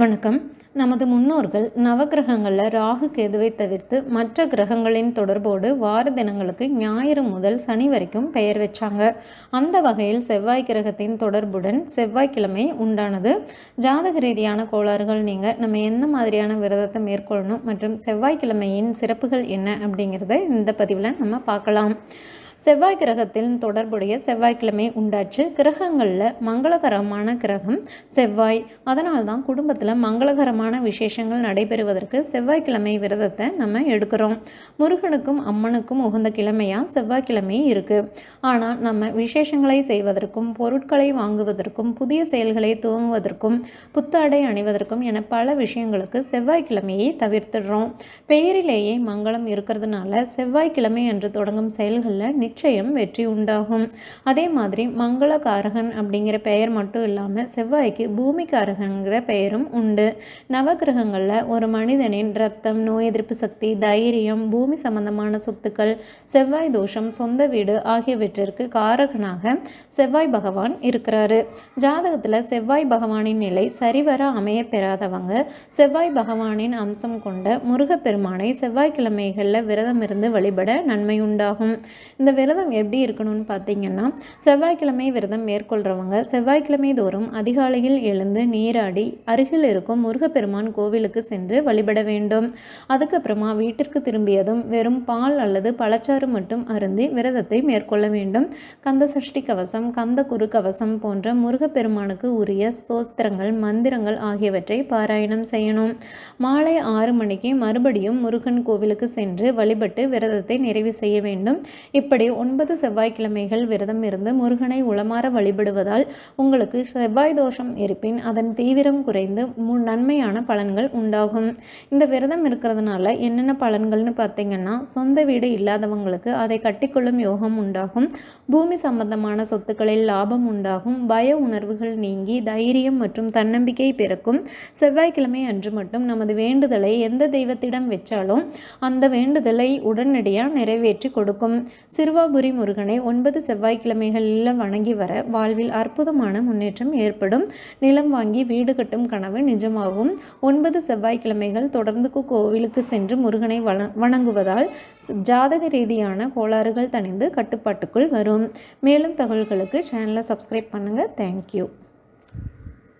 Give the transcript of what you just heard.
வணக்கம். நமது முன்னோர்கள் நவக்கிரகங்களில் ராகு கேதுவை தவிர்த்து மற்ற கிரகங்களின் தொடர்போடு வார தினங்களுக்கு ஞாயிறு முதல் சனி வரைக்கும் பெயர் வச்சாங்க. அந்த வகையில் செவ்வாய் கிரகத்தின் தொடர்புடன் செவ்வாய்க்கிழமை உண்டானது. ஜாதக ரீதியான கோளாறுகள் நீங்கள் நம்ம எந்த மாதிரியான விரதத்தை மேற்கொள்ளணும் மற்றும் செவ்வாய்க்கிழமையின் சிறப்புகள் என்ன அப்படிங்கிறத இந்த பதிவில் நம்ம பார்க்கலாம். செவ்வாய் கிரகத்தில் தொடர்புடைய செவ்வாய்க்கிழமை உண்டாச்சு. கிரகங்களில் மங்களகரமான கிரகம் செவ்வாய். அதனால் தான் குடும்பத்தில் மங்களகரமான விசேஷங்கள் நடைபெறுவதற்கு செவ்வாய்க்கிழமை விரதத்தை நம்ம எடுக்கிறோம். முருகனுக்கும் அம்மனுக்கும் உகந்த கிழமையாக செவ்வாய்க்கிழமை இருக்குது ஆனால் நம்ம விசேஷங்களை செய்வதற்கும் பொருட்களை வாங்குவதற்கும் புதிய செயல்களை துவங்குவதற்கும் புத்தாடை அணிவதற்கும் என பல விஷயங்களுக்கு செவ்வாய்க்கிழமையை தவிர்த்துடுறோம். பெயரிலேயே மங்களம் இருக்கிறதுனால செவ்வாய்க்கிழமை என்று தொடங்கும் செயல்களில் நிச்சயம் வெற்றி உண்டாகும். அதே மாதிரி மங்களகாரகன் அப்படிங்கிற பெயர் மட்டும் இல்லாமல் செவ்வாய்க்கு பூமிகாரகன்கிற பெயரும் உண்டு. நவகிரகங்களில் ஒரு மனிதனின் ரத்தம் நோய் எதிர்ப்பு சக்தி தைரியம் பூமி சம்பந்தமான சொத்துக்கள் செவ்வாய் தோஷம் சொந்த வீடு ஆகியவற்றிற்கு காரகனாக செவ்வாய் பகவான் இருக்கிறாரு. ஜாதகத்தில் செவ்வாய் பகவானின் நிலை சரிவர அமைய பெறாதவங்க செவ்வாய் பகவானின் அம்சம் கொண்ட முருகப்பெருமானை செவ்வாய்க்கிழமைகளில் விரதம் இருந்து வழிபட நன்மை உண்டாகும். இந்த விரதம் எப்படி இருக்கணும்னு பார்த்தீங்கன்னா செவ்வாய்க்கிழமை விரதம் மேற்கொள்கிறவங்க செவ்வாய்க்கிழமை தோறும் அதிகாலையில் எழுந்து நீராடி அருகில் இருக்கும் முருகப்பெருமான் கோவிலுக்கு சென்று வழிபட வேண்டும். அதுக்கப்புறமா வீட்டிற்கு திரும்பியதும் வெறும் பால் அல்லது பழச்சாறு மட்டும் அருந்தி விரதத்தை மேற்கொள்ள வேண்டும். கந்த சஷ்டி கவசம் கந்த குரு கவசம் போன்ற முருகப்பெருமானுக்கு உரிய ஸ்தோத்திரங்கள் மந்திரங்கள் ஆகியவற்றை பாராயணம் செய்யணும். மாலை ஆறு மணிக்கு மறுபடியும் முருகன் கோவிலுக்கு சென்று வழிபட்டு விரதத்தை நிறைவு செய்ய வேண்டும். இப்படி ஒன்பது செவ்வாய்க்கிழமைகள் விரதம் இருந்து முருகனை உளமாற வழிபடுவதால் உங்களுக்கு செவ்வாய் தோஷம் இருப்பின் அதன் தீவிரம் குறைந்து நன்மையான பலன்கள் உண்டாகும். இந்த விரதம் இருக்கிறதுனால என்னென்ன பலன்கள்னு பார்த்தீங்கன்னா சொந்த வீடு இல்லாதவங்களுக்கு அதை கட்டிக்கொள்ளும் யோகம் உண்டாகும். பூமி சம்பந்தமான சொத்துக்களில் லாபம் உண்டாகும். பய உணர்வுகள் நீங்கி தைரியம் மற்றும் தன்னம்பிக்கை பிறக்கும். செவ்வாய்க்கிழமை அன்று மட்டும் நமது வேண்டுதலை எந்த தெய்வத்திடம் வச்சாலும் அந்த வேண்டுதலை உடனடியாக நிறைவேற்றி கொடுக்கும். சிறு திருவாபுரி முருகனை ஒன்பது செவ்வாய்க்கிழமைகளில் வணங்கி வர வாழ்வில் அற்புதமான முன்னேற்றம் ஏற்படும். நிலம் வாங்கி வீடு கட்டும் கனவு நிஜமாகும். ஒன்பது செவ்வாய்க்கிழமைகள் தொடர்ந்து கோவிலுக்கு சென்று முருகனை வணங்குவதால் ஜாதக ரீதியான கோளாறுகள் தணிந்து கட்டுப்பாட்டுக்குள் வரும். மேலும் தகவல்களுக்கு சேனலை சப்ஸ்கிரைப் பண்ணுங்கள் தேங்க்யூ